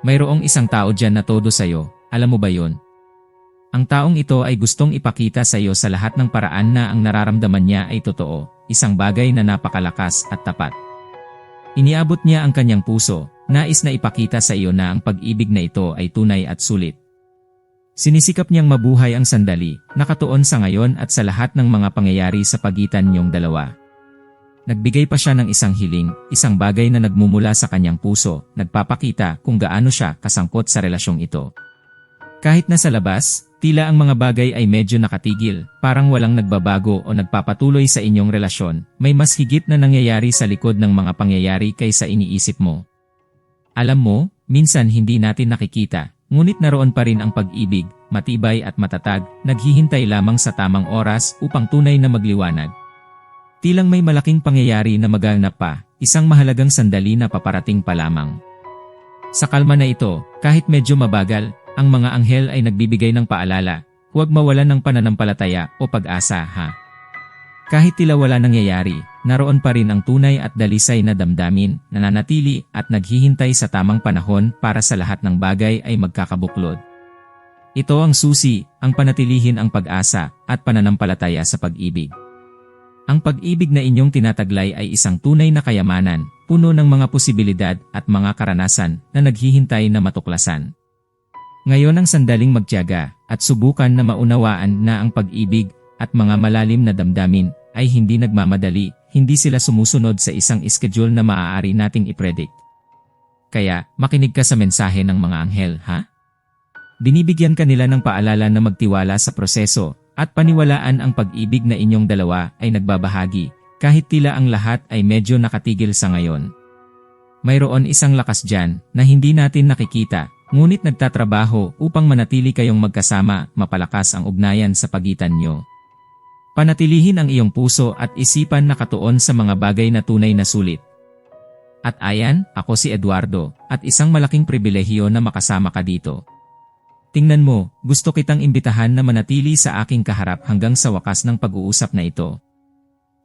Mayroong isang tao dyan na todo sa'yo, alam mo ba yon? Ang taong ito ay gustong ipakita sa iyo sa lahat ng paraan na ang nararamdaman niya ay totoo, isang bagay na napakalakas at tapat. Iniabot niya ang kanyang puso, nais na ipakita sa iyo na ang pag-ibig na ito ay tunay at sulit. Sinisikap niyang mabuhay ang sandali, nakatuon sa ngayon at sa lahat ng mga pangyayari sa pagitan niyong dalawa. Nagbigay pa siya ng isang hiling, isang bagay na nagmumula sa kanyang puso, nagpapakita kung gaano siya kasangkot sa relasyong ito. Kahit na sa labas, tila ang mga bagay ay medyo nakatigil, parang walang nagbabago o nagpapatuloy sa inyong relasyon, may mas higit na nangyayari sa likod ng mga pangyayari kaysa iniisip mo. Alam mo, minsan hindi natin nakikita, ngunit naroon pa rin ang pag-ibig, matibay at matatag, naghihintay lamang sa tamang oras upang tunay na magliwanag. Tilang may malaking pangyayari na maganap pa, isang mahalagang sandali na paparating pa lamang. Sa kalma na ito, kahit medyo mabagal, ang mga anghel ay nagbibigay ng paalala, huwag mawalan ng pananampalataya o pag-asa ha. Kahit tila wala nangyayari, naroon pa rin ang tunay at dalisay na damdamin, nananatili at naghihintay sa tamang panahon para sa lahat ng bagay ay magkakabuklod. Ito ang susi, ang panatilihin ang pag-asa at pananampalataya sa pag-ibig. Ang pag-ibig na inyong tinataglay ay isang tunay na kayamanan, puno ng mga posibilidad at mga karanasan na naghihintay na matuklasan. Ngayon ang sandaling magtiyaga at subukan na maunawaan na ang pag-ibig at mga malalim na damdamin ay hindi nagmamadali, hindi sila sumusunod sa isang schedule na maaari nating ipredict. Kaya, makinig ka sa mensahe ng mga anghel, ha? Binibigyan ka nila ng paalala na magtiwala sa proseso at paniwalaan ang pag-ibig na inyong dalawa ay nagbabahagi kahit tila ang lahat ay medyo nakatigil sa ngayon. Mayroon isang lakas dyan na hindi natin nakikita ngunit nagtatrabaho upang manatili kayong magkasama, mapalakas ang ugnayan sa pagitan nyo. Panatilihin ang iyong puso at isipan na katuon sa mga bagay na tunay na sulit. At ayan, ako si Eduardo, at isang malaking pribilehiyo na makasama ka dito. Tingnan mo, gusto kitang imbitahan na manatili sa aking kaharap hanggang sa wakas ng pag-uusap na ito.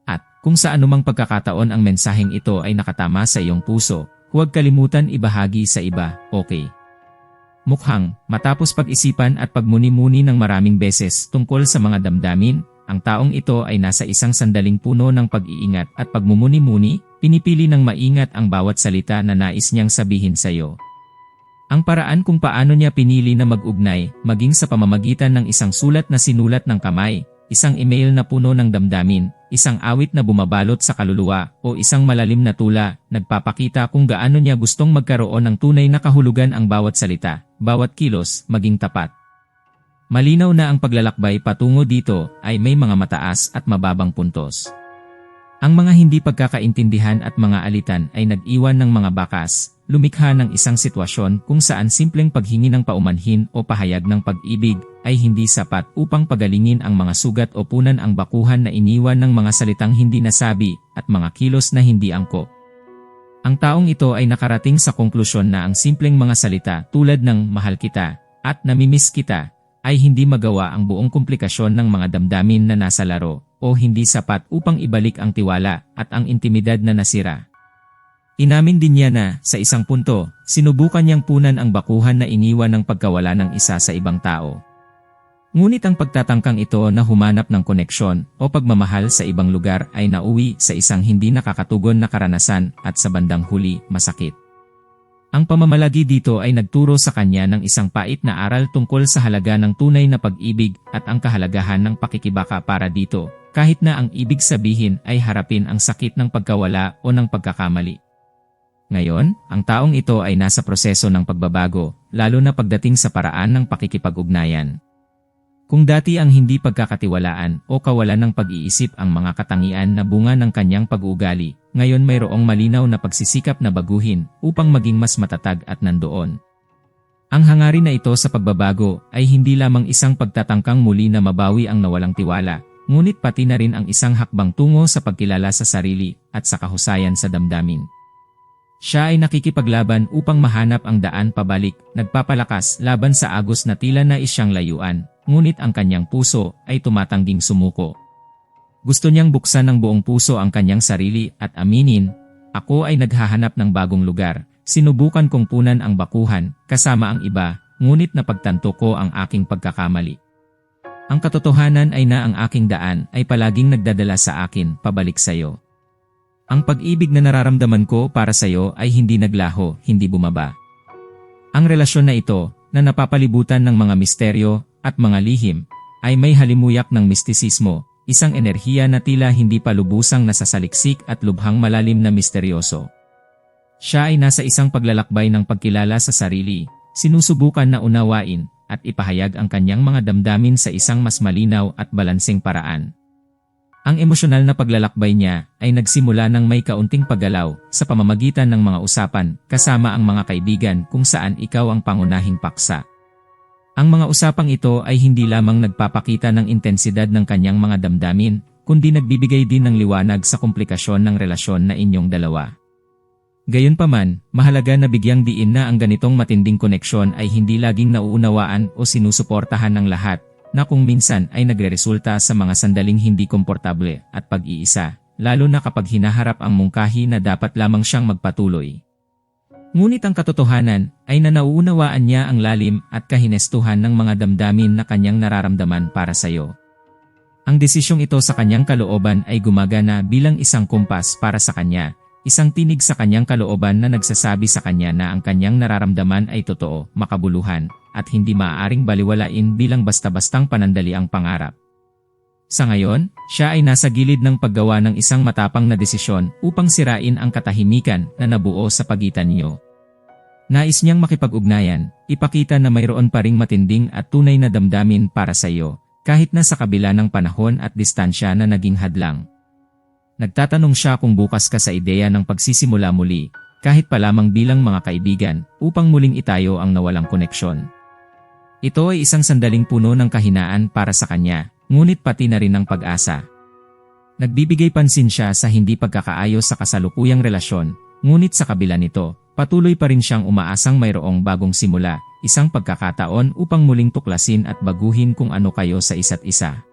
At, kung sa anumang pagkakataon ang mensaheng ito ay nakatama sa iyong puso, huwag kalimutan ibahagi sa iba, okay? Mukhang, matapos pag-isipan at pagmuni-muni ng maraming beses tungkol sa mga damdamin, ang taong ito ay nasa isang sandaling puno ng pag-iingat at pagmumuni-muni, pinipili ng maingat ang bawat salita na nais niyang sabihin sa iyo. Ang paraan kung paano niya pinili na mag-ugnay, maging sa pamamagitan ng isang sulat na sinulat ng kamay, isang email na puno ng damdamin, isang awit na bumabalot sa kaluluwa, o isang malalim na tula, nagpapakita kung gaano niya gustong magkaroon ng tunay na kahulugan ang bawat salita, bawat kilos, maging tapat. Malinaw na ang paglalakbay patungo dito ay may mga mataas at mababang puntos. Ang mga hindi pagkakaintindihan at mga alitan ay nag-iwan ng mga bakas, lumikha ng isang sitwasyon kung saan simpleng paghingi ng paumanhin o pahayag ng pag-ibig ay hindi sapat upang pagalingin ang mga sugat o punan ang bakuhan na iniwan ng mga salitang hindi nasabi at mga kilos na hindi angkop. Ang taong ito ay nakarating sa konklusyon na ang simpleng mga salita tulad ng mahal kita at namimiss kita ay hindi magawa ang buong komplikasyon ng mga damdamin na nasa laro o hindi sapat upang ibalik ang tiwala at ang intimidad na nasira. Inamin din niya na, sa isang punto, sinubukan niyang punan ang bakuhan na iniwan ng pagkawala ng isa sa ibang tao. Ngunit ang pagtatangkang ito na humanap ng koneksyon o pagmamahal sa ibang lugar ay nauwi sa isang hindi nakakatugon na karanasan at sa bandang huli, masakit. Ang pamamalagi dito ay nagturo sa kanya ng isang pait na aral tungkol sa halaga ng tunay na pag-ibig at ang kahalagahan ng pakikibaka para dito, kahit na ang ibig sabihin ay harapin ang sakit ng pagkawala o ng pagkakamali. Ngayon, ang taong ito ay nasa proseso ng pagbabago, lalo na pagdating sa paraan ng pakikipag-ugnayan. Kung dati ang hindi pagkakatiwalaan o kawalan ng pag-iisip ang mga katangian na bunga ng kanyang pag-uugali, ngayon mayroong malinaw na pagsisikap na baguhin upang maging mas matatag at nandoon. Ang hangarin na ito sa pagbabago ay hindi lamang isang pagtatangkang muli na mabawi ang nawalang tiwala, ngunit pati na rin ang isang hakbang tungo sa pagkilala sa sarili at sa kahusayan sa damdamin. Siya ay nakikipaglaban upang mahanap ang daan pabalik, nagpapalakas laban sa agos na tila na isyang layuan, ngunit ang kanyang puso ay tumatangging sumuko. Gusto niyang buksan ng buong puso ang kanyang sarili at aminin, ako ay naghahanap ng bagong lugar, sinubukan kong punan ang bakuhan, kasama ang iba, ngunit napagtanto ko ang aking pagkakamali. Ang katotohanan ay na ang aking daan ay palaging nagdadala sa akin pabalik sa iyo. Ang pag-ibig na nararamdaman ko para sa iyo ay hindi naglaho, hindi bumaba. Ang relasyon na ito, na napapalibutan ng mga misteryo at mga lihim, ay may halimuyak ng mistisismo, isang enerhiya na tila hindi pa lubusang nasasaliksik at lubhang malalim na misteryoso. Siya ay nasa isang paglalakbay ng pagkilala sa sarili, sinusubukan na unawain at ipahayag ang kanyang mga damdamin sa isang mas malinaw at balanseng paraan. Ang emosyonal na paglalakbay niya ay nagsimula ng may kaunting paggalaw sa pamamagitan ng mga usapan kasama ang mga kaibigan kung saan ikaw ang pangunahing paksa. Ang mga usapang ito ay hindi lamang nagpapakita ng intensidad ng kanyang mga damdamin, kundi nagbibigay din ng liwanag sa komplikasyon ng relasyon na inyong dalawa. Gayunpaman, mahalaga na bigyang diin na ang ganitong matinding koneksyon ay hindi laging nauunawaan o sinusuportahan ng lahat, na kung minsan ay nagreresulta sa mga sandaling hindi komportable at pag-iisa, lalo na kapag hinaharap ang mungkahi na dapat lamang siyang magpatuloy. Ngunit ang katotohanan ay na nauunawaan niya ang lalim at kahinestuhan ng mga damdamin na kanyang nararamdaman para sa iyo. Ang desisyong ito sa kanyang kalooban ay gumagana bilang isang kumpas para sa kanya, Isang tinig sa kanyang kalooban na nagsasabi sa kanya na ang kanyang nararamdaman ay totoo, makabuluhan, at hindi maaaring baliwalain bilang basta-bastang panandali ang pangarap. Sa ngayon, siya ay nasa gilid ng paggawa ng isang matapang na desisyon upang sirain ang katahimikan na nabuo sa pagitan niyo. Nais niyang makipag-ugnayan, ipakita na mayroon pa ring matinding at tunay na damdamin para sa iyo, kahit na sa kabila ng panahon at distansya na naging hadlang. Nagtatanong siya kung bukas ka sa ideya ng pagsisimula muli, kahit pa lamang bilang mga kaibigan, upang muling itayo ang nawalang koneksyon. Ito ay isang sandaling puno ng kahinaan para sa kanya, ngunit pati na rin ng pag-asa. Nagbibigay pansin siya sa hindi pagkakaayos sa kasalukuyang relasyon, ngunit sa kabila nito, patuloy pa rin siyang umaasang mayroong bagong simula, isang pagkakataon upang muling tuklasin at baguhin kung ano kayo sa isa't isa.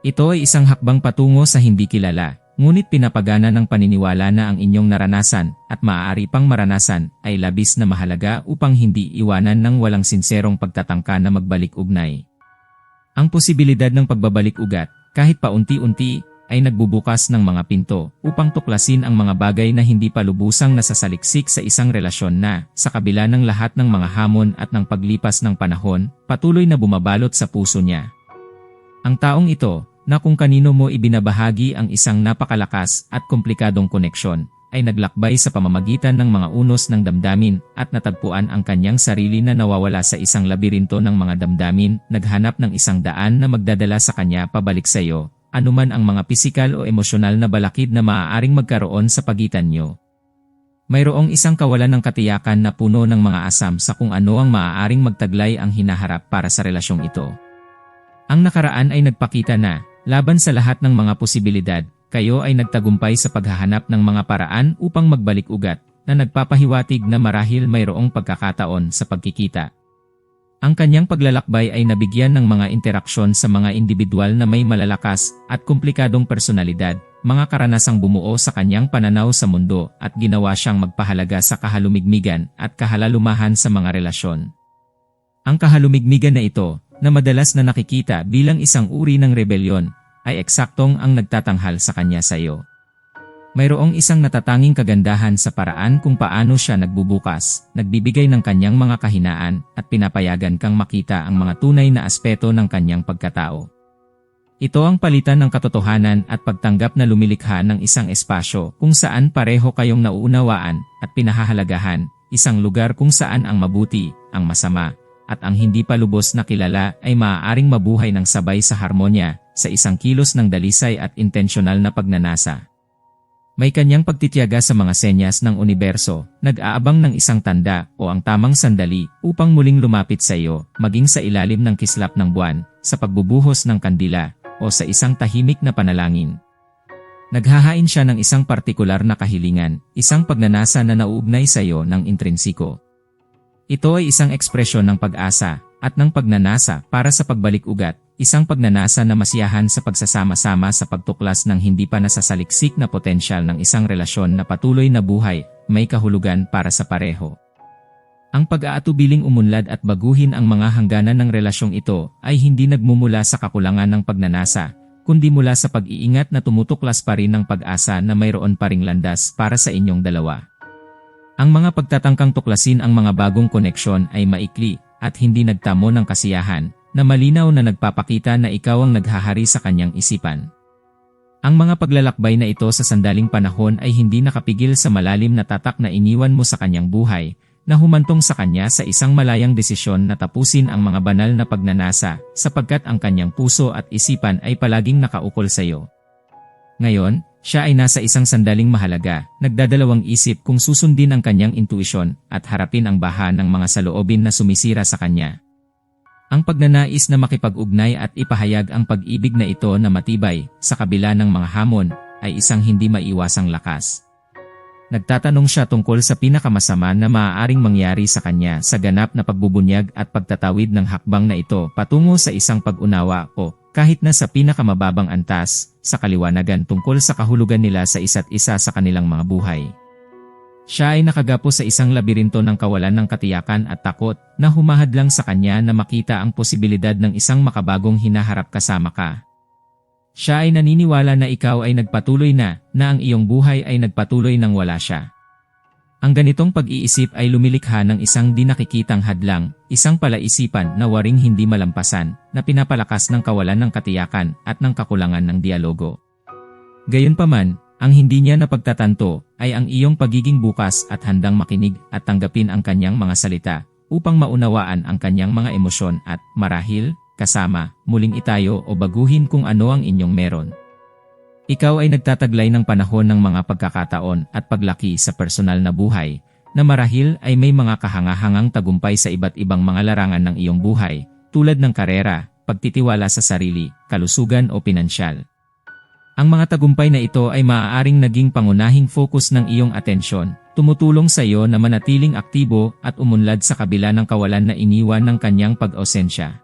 Ito ay isang hakbang patungo sa hindi kilala, Ngunit pinapagana ng paniniwala na ang inyong naranasan at maaari pang maranasan ay labis na mahalaga upang hindi iwanan ng walang sinserong pagtatangka na magbalik ugnay. Ang posibilidad ng pagbabalik ugat, kahit paunti-unti, ay nagbubukas ng mga pinto upang tuklasin ang mga bagay na hindi pa lubusang nasasaliksik sa isang relasyon na, sa kabila ng lahat ng mga hamon at ng paglipas ng panahon, patuloy na bumabalot sa puso niya. Ang taong ito, na kung kanino mo ibinabahagi ang isang napakalakas at komplikadong koneksyon, ay naglakbay sa pamamagitan ng mga unos ng damdamin at natagpuan ang kanyang sarili na nawawala sa isang labirinto ng mga damdamin, naghanap ng isang daan na magdadala sa kanya pabalik sa iyo, anuman ang mga pisikal o emosyonal na balakid na maaaring magkaroon sa pagitan niyo. Mayroong isang kawalan ng katiyakan na puno ng mga asam sa kung ano ang maaaring magtaglay ang hinaharap para sa relasyong ito. Ang nakaraan ay nagpakita na, Laban sa lahat ng mga posibilidad, kayo ay nagtagumpay sa paghahanap ng mga paraan upang magbalik ugat na nagpapahiwatig na marahil mayroong pagkakataon sa pagkikita. Ang kanyang paglalakbay ay nabigyan ng mga interaksyon sa mga individual na may malalakas at komplikadong personalidad, mga karanasang bumuo sa kanyang pananaw sa mundo at ginawa siyang magpahalaga sa kahalumigmigan at kahalalumahan sa mga relasyon. Ang kahalumigmigan na ito na madalas na nakikita bilang isang uri ng rebelyon, ay eksaktong ang nagtatanghal sa kanya sa iyo. Mayroong isang natatanging kagandahan sa paraan kung paano siya nagbubukas, nagbibigay ng kanyang mga kahinaan at pinapayagan kang makita ang mga tunay na aspeto ng kanyang pagkatao. Ito ang palitan ng katotohanan at pagtanggap na lumilikha ng isang espasyo kung saan pareho kayong nauunawaan at pinahahalagahan, isang lugar kung saan ang mabuti, ang masama, at ang hindi pa lubos na kilala ay maaaring mabuhay ng sabay sa harmonya sa isang kilos ng dalisay at intensyonal na pagnanasa. May kanyang pagtitiyaga sa mga senyas ng universo, nag-aabang ng isang tanda o ang tamang sandali upang muling lumapit sa iyo, maging sa ilalim ng kislap ng buwan, sa pagbubuhos ng kandila, o sa isang tahimik na panalangin. Naghahain siya ng isang partikular na kahilingan, isang pagnanasa na nauugnay sa iyo ng intrinsiko. Ito ay isang ekspresyon ng pag-asa at ng pagnanasa para sa pagbalik ugat isang pagnanasa na masiyahan sa pagsasama-sama sa pagtuklas ng hindi pa nasasaliksik na potensyal ng isang relasyon na patuloy na buhay, may kahulugan para sa pareho. Ang pag-aatubiling umunlad at baguhin ang mga hangganan ng relasyong ito ay hindi nagmumula sa kakulangan ng pagnanasa, kundi mula sa pag-iingat na tumutuklas pa rin ng pag-asa na mayroon pa ring landas para sa inyong dalawa. Ang mga pagtatangkang tuklasin ang mga bagong koneksyon ay maikli at hindi nagtamo ng kasiyahan, na malinaw na nagpapakita na ikaw ang naghahari sa kanyang isipan. Ang mga paglalakbay na ito sa sandaling panahon ay hindi nakapigil sa malalim na tatak na iniwan mo sa kanyang buhay, na humantong sa kanya sa isang malayang desisyon na tapusin ang mga banal na pagnanasa sapagkat ang kanyang puso at isipan ay palaging nakaukol sa iyo. Ngayon, siya ay nasa isang sandaling mahalaga, nagdadalawang isip kung susundin ang kanyang intuisyon at harapin ang baha ng mga saloobin na sumisira sa kanya. Ang pagnanais na makipag-ugnay at ipahayag ang pag-ibig na ito na matibay sa kabila ng mga hamon ay isang hindi maiwasang lakas. Nagtatanong siya tungkol sa pinakamasama na maaaring mangyari sa kanya sa ganap na pagbubunyag at pagtatawid ng hakbang na ito patungo sa isang pag-unawa o, kahit na sa pinakamababang antas, sa kaliwanagan tungkol sa kahulugan nila sa isa't isa sa kanilang mga buhay. Siya ay nakagapo sa isang labirinto ng kawalan ng katiyakan at takot na humahadlang sa kanya na makita ang posibilidad ng isang makabagong hinaharap kasama ka. Siya ay naniniwala na ikaw ay nagpatuloy na, na ang iyong buhay ay nagpatuloy nang wala siya. Ang ganitong pag-iisip ay lumilikha ng isang di nakikitang hadlang, isang palaisipan na waring hindi malampasan, na pinapalakas ng kawalan ng katiyakan at ng kakulangan ng dialogo. Gayunpaman, ang hindi niya napagtatanto ay ang iyong pagiging bukas at handang makinig at tanggapin ang kanyang mga salita upang maunawaan ang kanyang mga emosyon at, marahil, kasama, muling itayo o baguhin kung ano ang inyong meron. Ikaw ay nagtataglay ng panahon ng mga pagkakataon at paglaki sa personal na buhay, na marahil ay may mga kahangahangang tagumpay sa iba't ibang mga larangan ng iyong buhay, tulad ng karera, pagtitiwala sa sarili, kalusugan o pinansyal. Ang mga tagumpay na ito ay maaaring naging pangunahing focus ng iyong atensyon, tumutulong sa iyo na manatiling aktibo at umunlad sa kabila ng kawalan na iniwan ng kanyang pag-ausensya.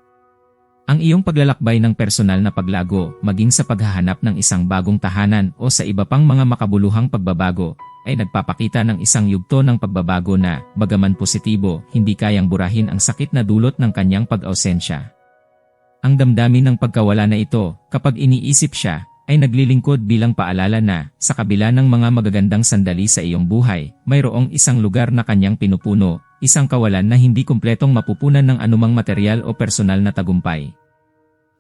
Ang iyong paglalakbay ng personal na paglago, maging sa paghahanap ng isang bagong tahanan o sa iba pang mga makabuluhang pagbabago, ay nagpapakita ng isang yugto ng pagbabago na, bagaman positibo, hindi kayang burahin ang sakit na dulot ng kanyang pag-ausensya. Ang damdamin ng pagkawala na ito, kapag iniisip siya, ay naglilingkod bilang paalala na, sa kabila ng mga magagandang sandali sa iyong buhay, mayroong isang lugar na kanyang pinupuno, isang kawalan na hindi kumpletong mapupunan ng anumang material o personal na tagumpay.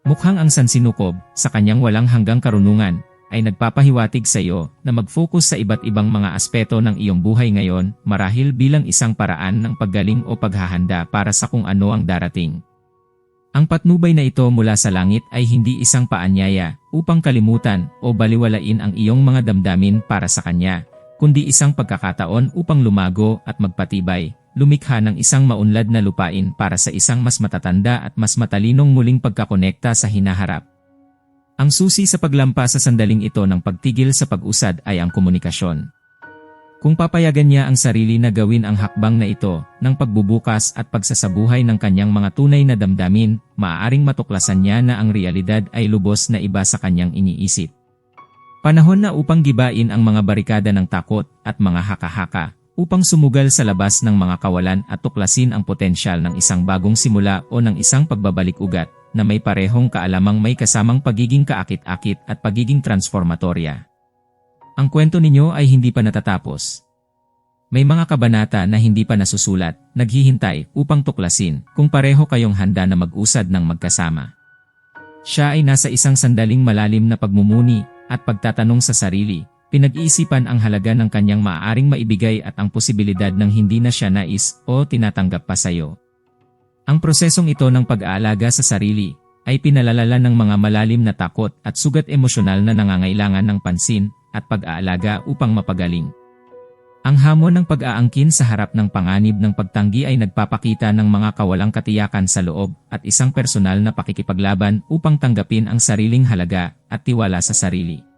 Mukhang ang sansinukob, sa kanyang walang hanggang karunungan, ay nagpapahiwatig sa iyo na mag-focus sa iba't ibang mga aspeto ng iyong buhay ngayon marahil bilang isang paraan ng paggaling o paghahanda para sa kung ano ang darating. Ang patnubay na ito mula sa langit ay hindi isang paanyaya upang kalimutan o baliwalain ang iyong mga damdamin para sa Kanya, kundi isang pagkakataon upang lumago at magpatibay lumikha ng isang maunlad na lupain para sa isang mas matatanda at mas matalinong muling pagkakonekta sa hinaharap. Ang susi sa paglampas sa sandaling ito ng pagtigil sa pag-usad ay ang komunikasyon. Kung papayagan niya ang sarili na gawin ang hakbang na ito ng pagbubukas at pagsasabuhay ng kanyang mga tunay na damdamin, maaaring matuklasan niya na ang realidad ay lubos na iba sa kanyang iniisip. Panahon na upang gibain ang mga barikada ng takot at mga haka-haka upang sumugal sa labas ng mga kawalan at tuklasin ang potensyal ng isang bagong simula o ng isang pagbabalik ugat na may parehong kaalamang may kasamang pagiging kaakit-akit at pagiging transformatorya. Ang kwento ninyo ay hindi pa natatapos. May mga kabanata na hindi pa nasusulat, naghihintay upang tuklasin kung pareho kayong handa na mag-usad ng magkasama. Siya ay nasa isang sandaling malalim na pagmumuni at pagtatanong sa sarili Pinag-iisipan ang halaga ng kanyang maaaring maibigay at ang posibilidad ng hindi na siya nais o tinatanggap pa sa iyo. Ang prosesong ito ng pag-aalaga sa sarili ay pinalalala ng mga malalim na takot at sugat emosyonal na nangangailangan ng pansin at pag-aalaga upang mapagaling. Ang hamon ng pag-aangkin sa harap ng panganib ng pagtanggi ay nagpapakita ng mga kawalang katiyakan sa loob at isang personal na pakikipaglaban upang tanggapin ang sariling halaga at tiwala sa sarili.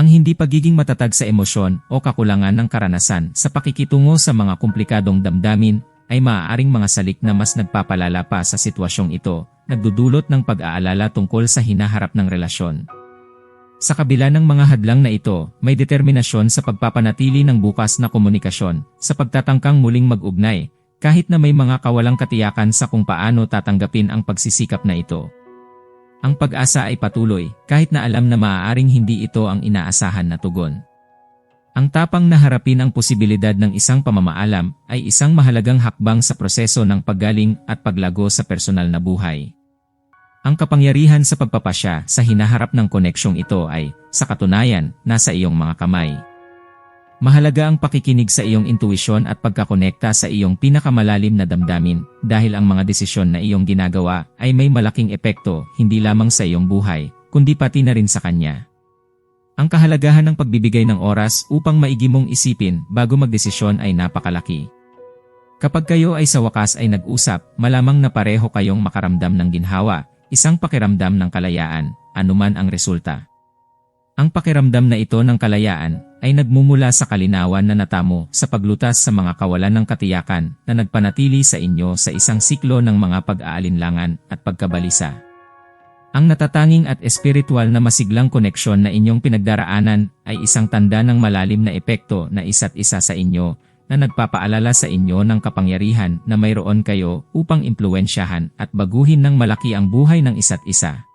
Ang hindi pagiging matatag sa emosyon o kakulangan ng karanasan sa pakikitungo sa mga komplikadong damdamin ay maaaring mga salik na mas nagpapalala pa sa sitwasyong ito, nagdudulot ng pag-aalala tungkol sa hinaharap ng relasyon. Sa kabila ng mga hadlang na ito, may determinasyon sa pagpapanatili ng bukas na komunikasyon, sa pagtatangkang muling mag-ugnay, kahit na may mga kawalang katiyakan sa kung paano tatanggapin ang pagsisikap na ito. Ang pag-asa ay patuloy, kahit na alam na maaaring hindi ito ang inaasahan na tugon. Ang tapang na harapin ang posibilidad ng isang pamamaalam ay isang mahalagang hakbang sa proseso ng paggaling at paglago sa personal na buhay. Ang kapangyarihan sa pagpapasya sa hinaharap ng koneksyong ito ay, sa katunayan, nasa iyong mga kamay. Mahalaga ang pakikinig sa iyong intuisyon at pagkakonekta sa iyong pinakamalalim na damdamin dahil ang mga desisyon na iyong ginagawa ay may malaking epekto hindi lamang sa iyong buhay, kundi pati na rin sa kanya. Ang kahalagahan ng pagbibigay ng oras upang maigi mong isipin bago magdesisyon ay napakalaki. Kapag kayo ay sa wakas ay nag-usap, malamang na pareho kayong makaramdam ng ginhawa, isang pakiramdam ng kalayaan, anuman ang resulta. Ang pakiramdam na ito ng kalayaan ay nagmumula sa kalinawan na natamo sa paglutas sa mga kawalan ng katiyakan na nagpanatili sa inyo sa isang siklo ng mga pag-aalinlangan at pagkabalisa. Ang natatanging at espiritual na masiglang koneksyon na inyong pinagdaraanan ay isang tanda ng malalim na epekto na isa't isa sa inyo na nagpapaalala sa inyo ng kapangyarihan na mayroon kayo upang impluensyahan at baguhin ng malaki ang buhay ng isa't isa.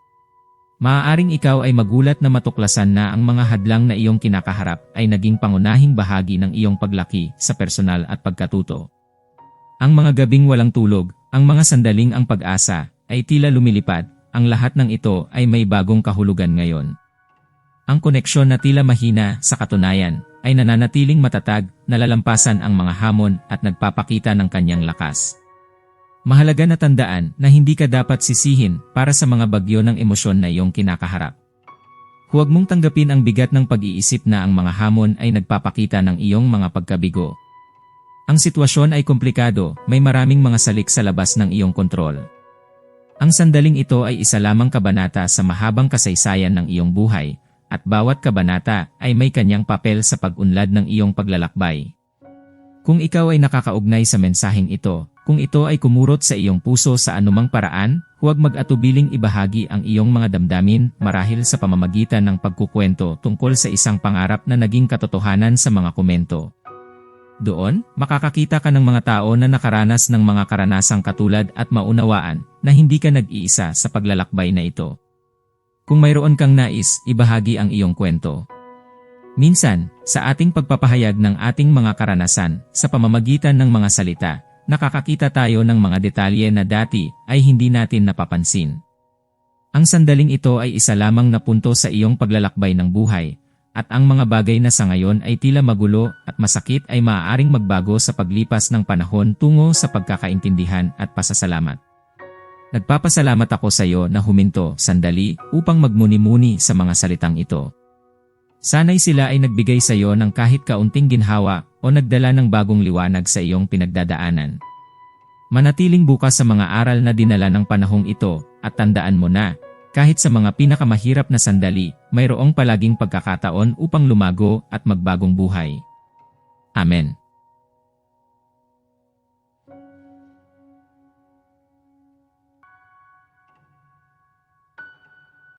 Maaaring ikaw ay magulat na matuklasan na ang mga hadlang na iyong kinakaharap ay naging pangunahing bahagi ng iyong paglaki sa personal at pagkatuto. Ang mga gabing walang tulog, ang mga sandaling ang pag-asa, ay tila lumilipad, ang lahat ng ito ay may bagong kahulugan ngayon. Ang koneksyon na tila mahina sa katunayan ay nananatiling matatag, nalalampasan ang mga hamon at nagpapakita ng kanyang lakas. Mahalaga na tandaan na hindi ka dapat sisihin para sa mga bagyo ng emosyon na iyong kinakaharap. Huwag mong tanggapin ang bigat ng pag-iisip na ang mga hamon ay nagpapakita ng iyong mga pagkabigo. Ang sitwasyon ay komplikado, may maraming mga salik sa labas ng iyong kontrol. Ang sandaling ito ay isa lamang kabanata sa mahabang kasaysayan ng iyong buhay, at bawat kabanata ay may kanyang papel sa pag-unlad ng iyong paglalakbay. Kung ikaw ay nakakaugnay sa mensaheng ito, kung ito ay kumurot sa iyong puso sa anumang paraan, huwag mag-atubiling ibahagi ang iyong mga damdamin marahil sa pamamagitan ng pagkukwento tungkol sa isang pangarap na naging katotohanan sa mga komento. Doon, makakakita ka ng mga tao na nakaranas ng mga karanasang katulad at maunawaan na hindi ka nag-iisa sa paglalakbay na ito. Kung mayroon kang nais, ibahagi ang iyong kwento. Minsan, sa ating pagpapahayag ng ating mga karanasan sa pamamagitan ng mga salita, nakakakita tayo ng mga detalye na dati ay hindi natin napapansin. Ang sandaling ito ay isa lamang na punto sa iyong paglalakbay ng buhay, at ang mga bagay na sa ngayon ay tila magulo at masakit ay maaaring magbago sa paglipas ng panahon tungo sa pagkakaintindihan at pasasalamat. Nagpapasalamat ako sa iyo na huminto sandali upang magmuni-muni sa mga salitang ito. Sana'y sila ay nagbigay sa iyo ng kahit kaunting ginhawa o nagdala ng bagong liwanag sa iyong pinagdadaanan. Manatiling bukas sa mga aral na dinala ng panahong ito at tandaan mo na, kahit sa mga pinakamahirap na sandali, mayroong palaging pagkakataon upang lumago at magbagong buhay. Amen.